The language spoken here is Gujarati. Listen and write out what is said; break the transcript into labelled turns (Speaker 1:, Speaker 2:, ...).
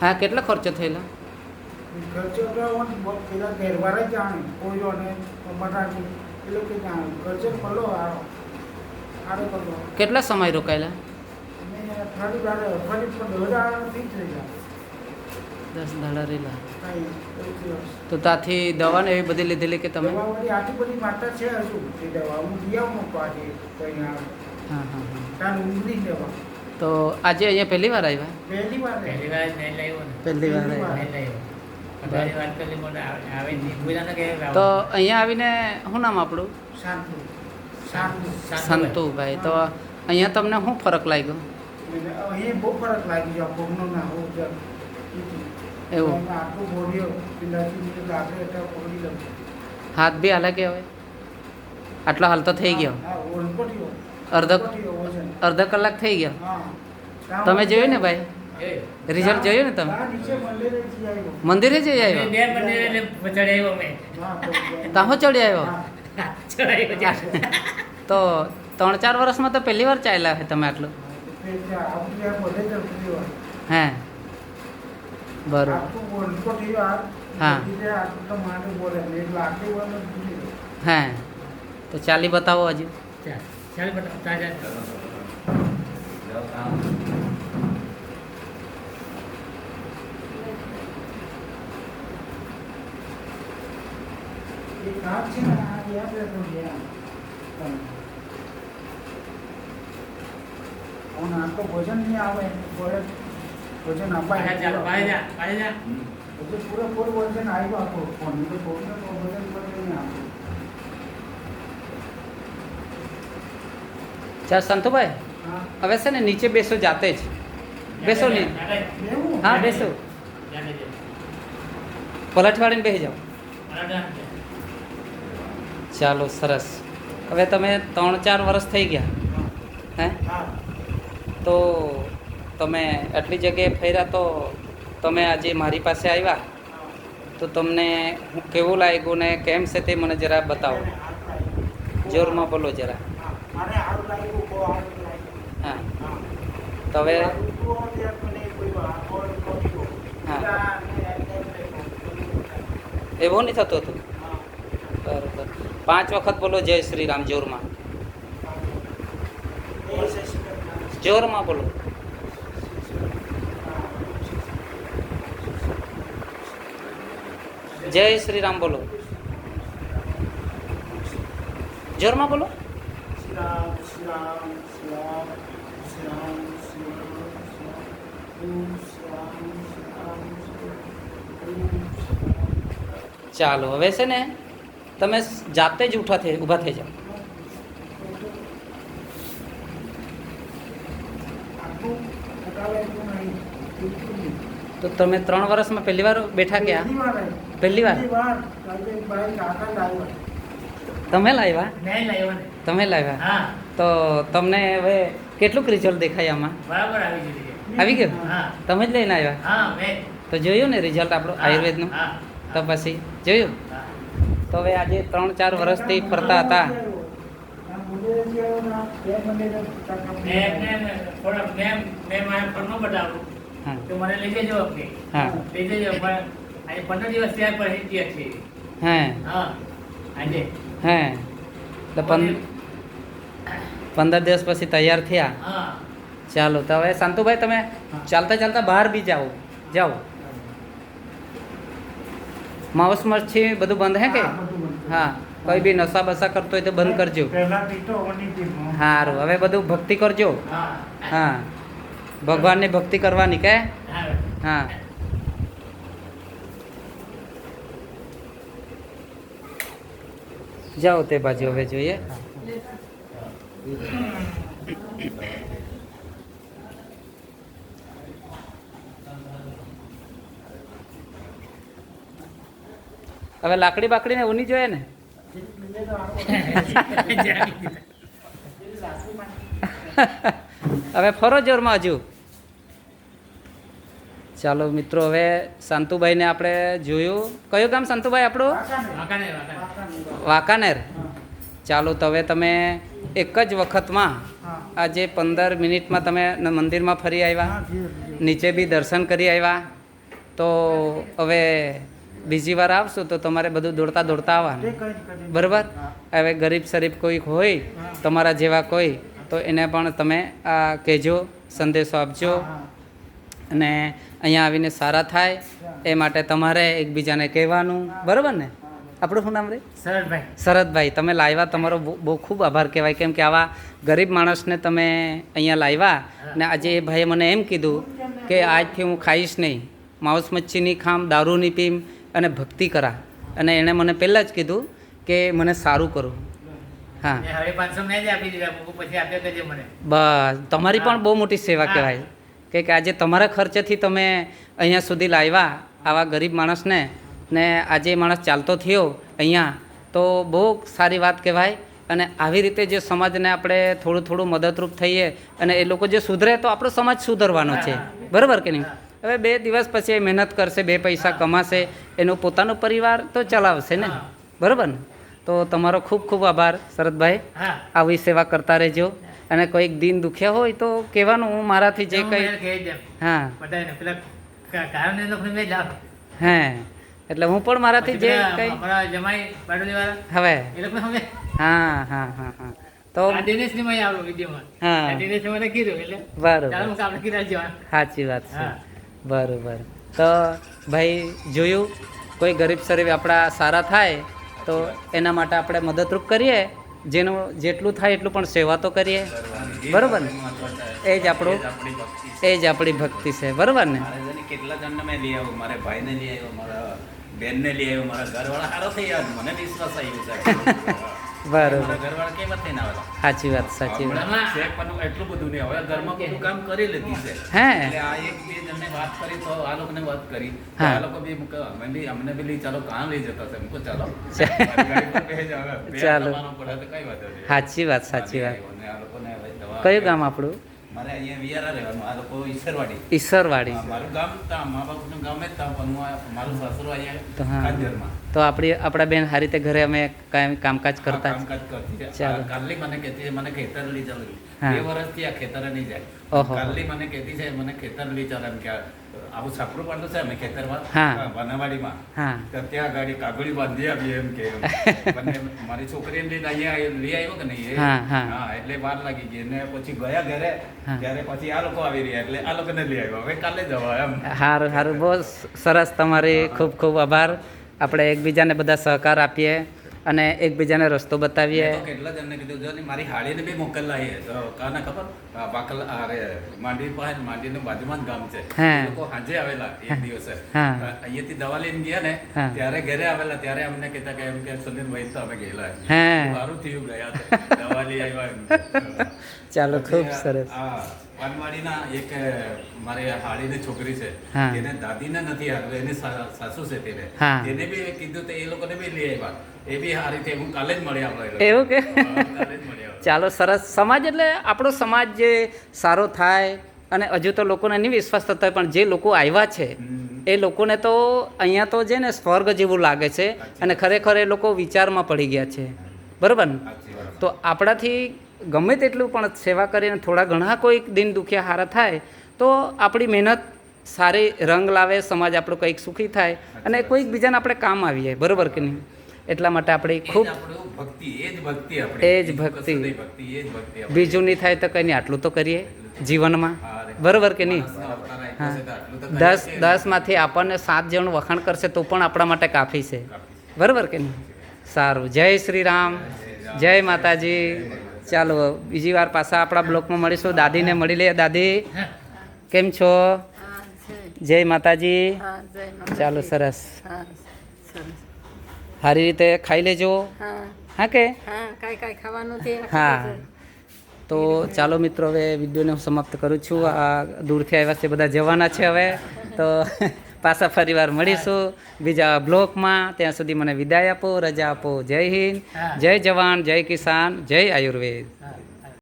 Speaker 1: હા કેટલો ખર્ચો થયેલો?
Speaker 2: ખર્ચો તો પેલા તહેવાર જ જાણે કોઈલો ને બટાટી એ લોકો જાણે ખર્ચો ભલો આરો આરો કરવો
Speaker 1: કેટલા સમય રોકાયેલા?
Speaker 2: બાર થઈ જાય
Speaker 1: દસ દાડા
Speaker 2: દિવસ.
Speaker 1: તો ત્યાંથી દવા ને એવી બધી લીધેલી કે તમે?
Speaker 2: આટલી બધી માતા છે હજુ એ દવા હું આવું. પાછી
Speaker 1: હા હા. હા
Speaker 2: ઊંઘની દવા.
Speaker 1: તો આજે અહીંયા પહેલી વાર આવ્યા?
Speaker 2: પહેલી વાર
Speaker 3: પહેલી વાર નહીં લાવ્યો
Speaker 1: પહેલી વાર આવ્યા. તો અહીંયા આવીને શું નામ આપણું?
Speaker 2: શાંતિ. શાંતિ.
Speaker 1: સંતુભાઈ તો અહીંયા તમને શું ફરક લાગ્યો?
Speaker 2: અહીં બહુ ફરક લાગી પગનો ના હોવું
Speaker 1: એવું. હાથ બી હાલે કે હવે? આટલો હાલ તો થઈ ગયો. અડધો અડધો કલાક થઈ ગયો. તમે જોયું ને ભાઈ? રિઝલ્ટ જોયું ને તમે?
Speaker 2: મંદિરે જઈ આવ્યો.
Speaker 1: તાહો ચડી આવ્યો. તો ત્રણ ચાર વર્ષમાં તો પહેલી વાર ચાલ્યા છે તમે આટલું. હે. બરોબર. હા. હે. તો ચાલી બતાવો હજુ.
Speaker 3: ચાલ, ચાલ બટા, ચાલ, ચાલ.
Speaker 2: એ કામ છે ને આ યાદ રાખો છે આ. અને આ તો ભોજન નહીં આવે ભોજન ભોજન અપાય
Speaker 3: પાછા ચાલ, પાછા જા, પાછા જા.
Speaker 2: ભોજન પૂરેપૂરું ભોજન આવ્યું આપો ફોન તો ભોજન ભોજન ભોજન નહીં આપો
Speaker 1: ચાલ સંતુભાઈ. હવે છે ને નીચે બેસો જાતે જ. બેસો ને. હા બેસો. પલટવાડીને. બેસી જાઓ. ચાલો સરસ. હવે તમે ત્રણ ચાર વર્ષ થઈ ગયા. હે? તો તમે આટલી જગ્યાએ ફર્યા તો તમે આજે મારી પાસે આવ્યા. તો તમને હું કેવું લાગ્યું ને કેમ છે તે મને જરા બતાવો. જોરમાં બોલો જરા. હા.
Speaker 2: હા.
Speaker 1: તો હવે હા. એવું નહીં થતું હતું? બરાબર. પાંચ વખત બોલો જય શ્રી રામ જોરમાં. જોરમાં બોલો. જય શ્રી રામ બોલો. જોરમાં બોલો? ચાલો હવે છે ને તમે જાતે જ ઉઠા થઈ ઊભા થઈ જાઓ. તો તમે ત્રણ વર્ષમાં પહેલી વાર બેઠા ગયા પહેલી વાર? તમે લાવ્યા?
Speaker 3: નહીં લાવ્યો ને.
Speaker 1: તમે લાવ્યા?
Speaker 3: હા,
Speaker 1: તો તમને હવે કેટલુંક રિઝલ્ટ દેખાય આમાં?
Speaker 3: બરાબર આવી ગયું
Speaker 1: આવી ગયું?
Speaker 3: હા,
Speaker 1: તમે જ લઈને આવ્યા?
Speaker 3: હા, મેં.
Speaker 1: તો જોયું ને રિઝલ્ટ આપણું આયુર્વેદનું? તો પછી જોયું? તો હવે આજે ત્રણ ચાર વર્ષથી ફરતા હતા. હા. હા.
Speaker 3: આજે પંદર દિવસ
Speaker 1: પછી તૈયાર થયા. ચાલો તો હવે શાંતુભાઈ તમે ચાલતા ચાલતા બહાર બી જાઓ. જાઓ. માઉસ મચ્છી બધું બંધ હે કે? હા કોઈ બી નશા બસા કરતો હોય તો બંધ કરજો. સારું હવે બધું ભક્તિ કરજો.
Speaker 3: હા.
Speaker 1: હા. ભગવાનની ભક્તિ કરવાની કે?
Speaker 3: હા.
Speaker 1: જાઓ તે બાજુ હવે જોઈએ. હવે લાકડી બાકડી ને ઉની જોઈએ ને? હવે ફરો જોરમાં હજુ. ચાલો મિત્રો, હવે શાંતુભાઈને આપણે જોયું. કયું ગામ શાંતુભાઈ આપણું?
Speaker 3: વાંકાને વાંકાને
Speaker 1: વાંકાનેર. ચાલો તો હવે તમે એક જ વખતમાં આજે પંદર મિનિટમાં તમે મંદિરમાં ફરી આવ્યા. નીચે બી દર્શન કરી આવ્યા. તો હવે બીજી વાર આવશું તો તમારે બધું દોડતા દોડતા આવવાનું. બરાબર? હવે ગરીબ શરીફ કોઈ હોય, તમારા જેવા કોઈ, તો એને પણ તમે આ કહેજો, સંદેશો આપજો. અને અહીંયા આવીને સારા થાય એ માટે તમારે એકબીજાને કહેવાનું. બરાબર ને? આપણું શું નામ રે?
Speaker 3: શરદભાઈ.
Speaker 1: શરદભાઈ તમે લાવ્યા તમારો બહુ ખૂબ આભાર કહેવાય. કેમ કે આવા ગરીબ માણસને તમે અહીંયા લાવ્યા ને આજે એ ભાઈએ મને એમ કીધું કે આજથી હું ખાઈશ નહીં. માઉસ મચ્છી નહીં ખામ દારૂ નહીં પીમ અને ભક્તિ કરા. અને એણે મને પહેલાં જ કીધું કે મને સારું કરું. હા. બસ તમારી પણ બહુ મોટી સેવા કહેવાય. કે કે આજે તમારા ખર્ચેથી તમે અહીંયા સુધી લાવ્યા આવા ગરીબ માણસને ને આજે માણસ ચાલતો થયો અહીંયા તો બહુ સારી વાત કહેવાય. અને આવી રીતે જે સમાજને આપણે થોડું થોડું મદદરૂપ થઈએ અને એ લોકો જે સુધરે તો આપણો સમાજ સુધરવાનો છે. બરાબર કે નહીં? હવે બે દિવસ પછી એ મહેનત કરશે બે પૈસા કમાશે એનો પોતાનો પરિવાર તો ચલાવશે ને? બરાબર ને? તો તમારો ખૂબ ખૂબ આભાર શરદભાઈ. આવી સેવા કરતા રહેજો. અને કોઈક દિન દુખ્યા હોય તો કહેવાનું હું મારાથી જે કંઈ હા. હે. એટલે હું પણ મારાથી જે કંઈ હવે. હા હા હા હા. તો બરોબર. સાચી વાત છે. બરોબર. તો ભાઈ જોયું? કોઈ ગરીબ શરીફ આપણા સારા થાય તો એના માટે આપણે મદદરૂપ કરીએ. જેનું જેટલું થાય એટલું પણ સેવા તો કરીએ. બરાબર ને? એ જ આપણું. એ જ આપણી ભક્તિ છે. બરાબર ને?
Speaker 4: કેટલા જણને મેં લઈ આવ્યો? મારા ભાઈને લઈ આવ્યો, મારા બેનને લઈ આવ્યો, મારા ઘરવાળા સારો થઈ ગયા મને વિશ્વાસ આવી છે.
Speaker 1: બરોબર. સાચી વાત સાચી વાત.
Speaker 4: ચેક પણ એટલું બધું નહીં. હવે ઘરમાં બધું કામ કરી લીધી છે.
Speaker 1: હે?
Speaker 4: એટલે આ એક બે જણને વાત કરી તો આ લોકોને વાત કરી. આ લોકો બી મુક અમે અમને બી લઈ ચાલો કાં લઈ જતા છે મુકો ચાલો.
Speaker 1: સાચી વાત સાચી વાત. કયું ગામ આપણું?
Speaker 4: મારે અહીંયા વિયારા રહેવાનું આ લોકો ઈશ્વરવાડી
Speaker 1: ઈશ્વરવાડી
Speaker 4: મારું ગામ ત્યાં મા બાપનું ગામ જ ત્યાં પણ હું મારું સાસરું
Speaker 1: તો
Speaker 4: અહીંયા કાંજરમાં.
Speaker 1: તો આપણી આપણા બેન સારી રીતે ઘરે અમે કાંઈ કામકાજ કરતા
Speaker 4: કામકાજ કરતી.
Speaker 1: ચાલો.
Speaker 4: કાલની મને કહેતી છે મને ખેતર લઈ ચાલો. બે વર્ષથી આ ખેતરે નહીં જાય. કાલની મને કહેતી છે મને ખેતર લઈ ચાલો એમ કે આવું સાપરું પાડલું છે અમે ખેતરમાં
Speaker 1: હા.
Speaker 4: હા,
Speaker 1: હા
Speaker 4: ત્યાં ગાડી કાગળી બાંધી આવી એમ કે મારી છોકરીને લઈને અહીંયા લઈ આવ્યો કે નહીં.
Speaker 1: હા
Speaker 4: એટલે વાર લાગી ગઈ. ને પછી ગયા ઘરે ત્યારે પછી આ લોકો આવી રહ્યા એટલે આ લોકોને લઈ આવ્યો. હવે કાલે જવા એમ.
Speaker 1: સારું સારું બહુ સરસ તમારી ખૂબ ખૂબ આભાર. આપણે એકબીજાને બધા સહકાર આપીએ. અને એકબીજાને રસ્તો બતાવીએ.
Speaker 4: કેટલા જણને કીધું જો ને મારી હાળીને બી તો કાને ખબર? આ બાકલ અરે માંડવી પાસે માંડવીનું બાજુમાં ગામ છે.
Speaker 1: હા.
Speaker 4: લોકો સાંજે આવેલા એક દિવસે.
Speaker 1: હા.
Speaker 4: અહીંયાથી દવા લઈને ગયા ને
Speaker 1: હા.
Speaker 4: ત્યારે ઘરે આવેલા ત્યારે અમને કહેતા કે એમ કે સુનિલભાઈ તો અમે ગયેલા
Speaker 1: હા.
Speaker 4: સારું થયું ગયા દવા લઈ આવ્યા
Speaker 1: ચાલો ખૂબ સરસ.
Speaker 4: આ પાનવાડીના એક મારી હાડીની છોકરી છે એને દાદીને નથી આવ્યું એની સાસુ છે તેને. એને બી કીધું તો એ લોકોને બી લઈ આવ્યા. એ બી આ રીતે હું કાલે જ મળી આવ્યો
Speaker 1: એવું કે? ચાલો સરસ. સમાજ એટલે આપણો સમાજ જે સારો થાય અને હજુ તો લોકોને નહીં વિશ્વાસ થતો હોય પણ જે લોકો આવ્યા છે એ લોકોને તો અહીંયા તો છે ને સ્વર્ગ જેવું લાગે છે અને ખરેખર એ લોકો વિચારમાં પડી ગયા છે. બરાબર ને? તો આપણાથી ગમે તેટલું પણ સેવા કરીને થોડા ઘણા કોઈક દિન દુખ્યા હારા થાય તો આપણી મહેનત સારી રંગ લાવે સમાજ આપણું કંઈક સુખી થાય અને કોઈક બીજાને આપણે કામ આવીએ બરાબર કે નહીં? એટલા માટે આપણે ખૂબ
Speaker 4: એ જ ભક્તિ
Speaker 1: એ જ
Speaker 4: બીજું
Speaker 1: ભક્તિ.
Speaker 4: નહીં
Speaker 1: થાય તો કંઈ નહીં આટલું તો કરીએ જીવનમાં. બરોબર કે નહીં? હા. દસ દસમાંથી આપણને સાત જણ વખાણ કરશે તો પણ આપણા માટે કાફી છે. બરાબર કે નહીં? સારું. જય શ્રી રામ. જય માતાજી. ચાલો, બીજી વાર પાછા આપણા બ્લોકમાં મળીશું. દાદીને મળી લઈએ. દાદી, કેમ છો?
Speaker 5: જય
Speaker 1: માતાજી. ચાલો, સરસ. સારી રીતે ખાઈ લેજો.
Speaker 5: હા
Speaker 1: કે?
Speaker 5: હા. તો
Speaker 1: ચાલો મિત્રો, હવે વિડીયોને હું સમાપ્ત કરું છું. આ દૂરથી આવ્યા છે, બધા જવાના છે હવે. તો પાછા ફરીવાર મળીશું. બીજા બ્લોકમાં. ત્યાં સુધી મને વિદાય આપો રજા આપો. જય હિન્દ. જય જવાન જય કિસાન જય આયુર્વેદ.